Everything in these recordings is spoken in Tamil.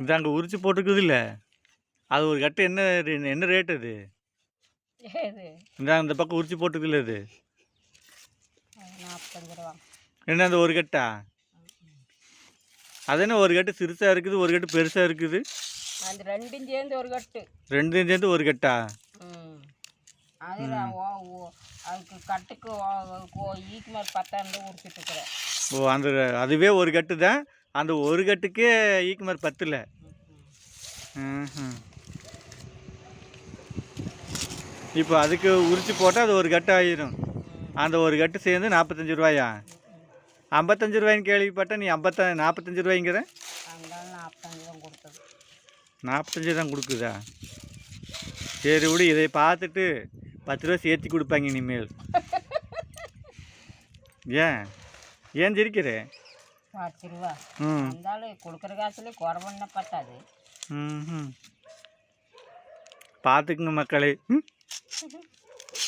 இந்த அங்கே உரிச்சு போட்டுருக்குது இல்லை அது ஒரு கட்டு என்ன என்ன ரேட் அது? இந்த அந்த பக்கம் உரிச்சு போட்டுருக்குல்ல அது என்ன அந்த ஒரு கட்டா? அது என்ன ஒரு கட்டு சிறுசாக இருக்குது ஒரு கட்டு பெருசாக இருக்குது? அந்த ரெண்டும் சேர்ந்து ஒரு கட்டு. ரெண்டும் சேர்ந்து ஒரு கட்டா? அதில் அதுக்கு கட்டுக்கு ஈக்கு மாதிரி பத்தாண்டு உரிச்சிட்டு இருக்கிறேன். ஓ அந்த அதுவே ஒரு கட்டு தான் அந்த ஒரு கட்டுக்கே ஈக்கு மாதிரி பத்தில் இப்போ அதுக்கு உரிச்சு போட்டால் அது ஒரு கட்டு ஆயிரும். அந்த ஒரு கட்டு சேர்ந்து நாற்பத்தஞ்சு ரூபாயா? ஐம்பத்தஞ்சு ரூபாய்ன்னு கேள்விப்பட்டேன் நீ ஐம்பத்த நாற்பத்தஞ்சு ரூபாய்ங்கிற? நாற்பத்தஞ்சு தான் கொடுத்தது. நாற்பத்தஞ்சு தான் கொடுக்குதா? சரி விடு இதை பார்த்துட்டு பத்து ரூபா சேர்த்து கொடுப்பாங்க இனிமேல். ஏன்? ஏன் சிரிக்கிற? பத்து ரூபா இருந்தாலும் கொடுக்குற காசுல குறவுன்னா பத்தாது. பார்த்துக்குங்க மக்களே?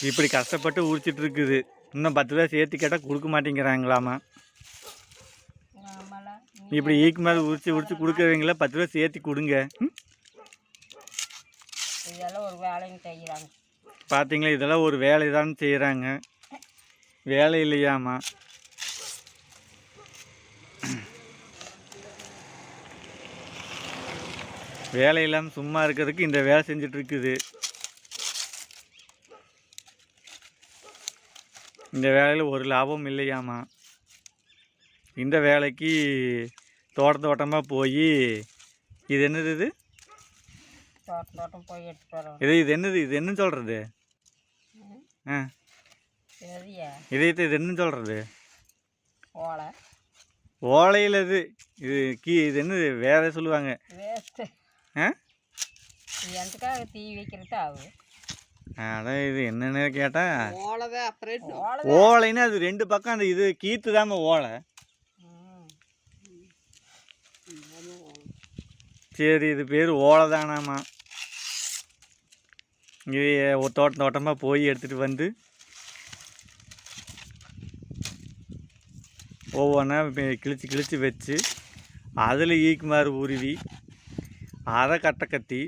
இப்படி கஷ்டப்பட்டு உரிச்சிட்டு இருக்குது. இன்னும் பத்து ரூபா சேர்த்து கேட்டால் கொடுக்க மாட்டேங்கிறாங்களாமா? இப்படி ஈக்கு மேலே உரிச்சு உரிச்சு கொடுக்குறவங்கள பத்து ரூபா சேர்த்து கொடுங்க? இதெல்லாம் ஒரு வேலையும் செய்கிறாங்க பார்த்தீங்களா இதெல்லாம் ஒரு வேலை தான் செய்கிறாங்க வேலை இல்லையாமா? வேலை இல்லாமல் சும்மா இருக்கிறதுக்கு இந்த வேலை செஞ்சுட்டு இருக்குது இந்த வேலையில் ஒரு லாபம் இல்லையாமா? இந்த வேலைக்கு தோட்ட தோட்டமாக போய் இது என்னது இது? இது இது என்னது இது என்னன்னு சொல்கிறது ஆ. இதயத்தை இது என்னன்னு சொல்கிறது ஓலை. ஓலையில் இது இது கீ இது என்னது? வேற சொல்லுவாங்க. வேஸ்ட்டு. தீ வைக்கிறது ஆகும் அதான் இது என்னன்னு கேட்டால் ஓலை அப்புறம் ஓலை ஓலைன்னா அது ரெண்டு பக்கம் அந்த இது கீத்து தாம ஓலை சரி இது பேர் ஓலை தானாமா இது ஒரு தோட்டம் தோட்டமாக போய் எடுத்துகிட்டு வந்து ஒவ்வொன்றா கிழிச்சு கிழிச்சு வச்சு அதில் ஈக்குமாறு உருவி அதை கட்டை கட்டி